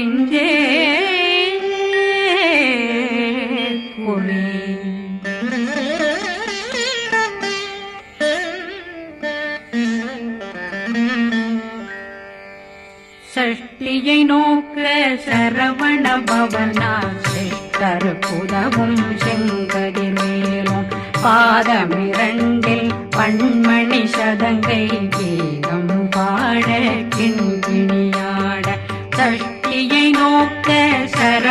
நெஞ்சே குழி சஷ்டியை நோக்க சரவண பவனா சிஷ்டர் புதவும் செங்கதிர் மேலும் பாதமிரண்டில் பண்மணி சதங்கை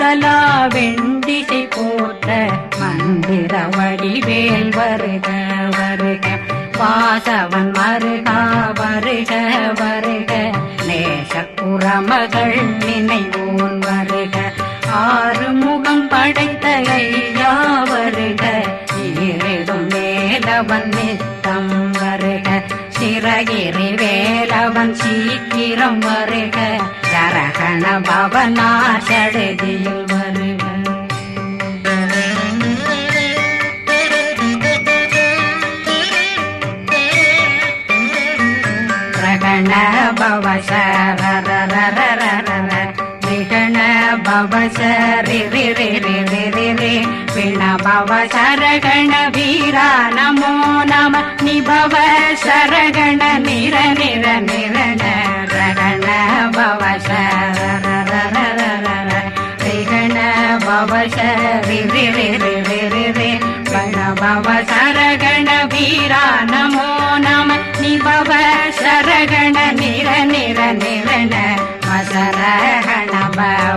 இந்திரன் வெண்டிசை போட்ட மந்திர வடிவேல் வருக வருக. வாசவன் மருகா வருக வருக. நேசப்புற மகள் நினைவோன் வருக. ஆறு முகம் படைத்த ஐயா வருக. ஈரிடும் மேலவன் நித்தம் வருக. சிறகிரி வேலவன் சீக்கிரம் வருக. சரகண பவனா சடுதியில் வருக. ரகண பவ சரரரரரரர பவ சரி ரி சரகண வீரா நமோ நம நிபவ சரகண நிர நிர நிரண ரகண பவ சரகண வீரா நமோ நம நிபவ சரகண நிர நிர நிரண அசரகண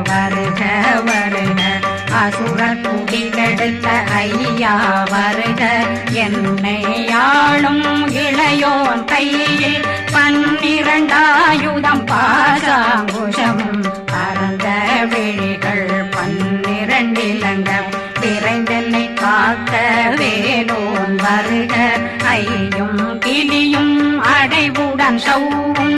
வருக வருக அசுர குடிகெடுத்த ஐயா வருக என்னை ஆளும் இளையோன் கையில் பன்னிரண்டாயுதம் பாசாங்குஷமும் பரந்த விழிகள் பன்னிரண்டிலங்க. விரைந்தென்னை காக்க வேலோன் வருக. ஐயும் கிளியும் அடைவுடன் சௌவும்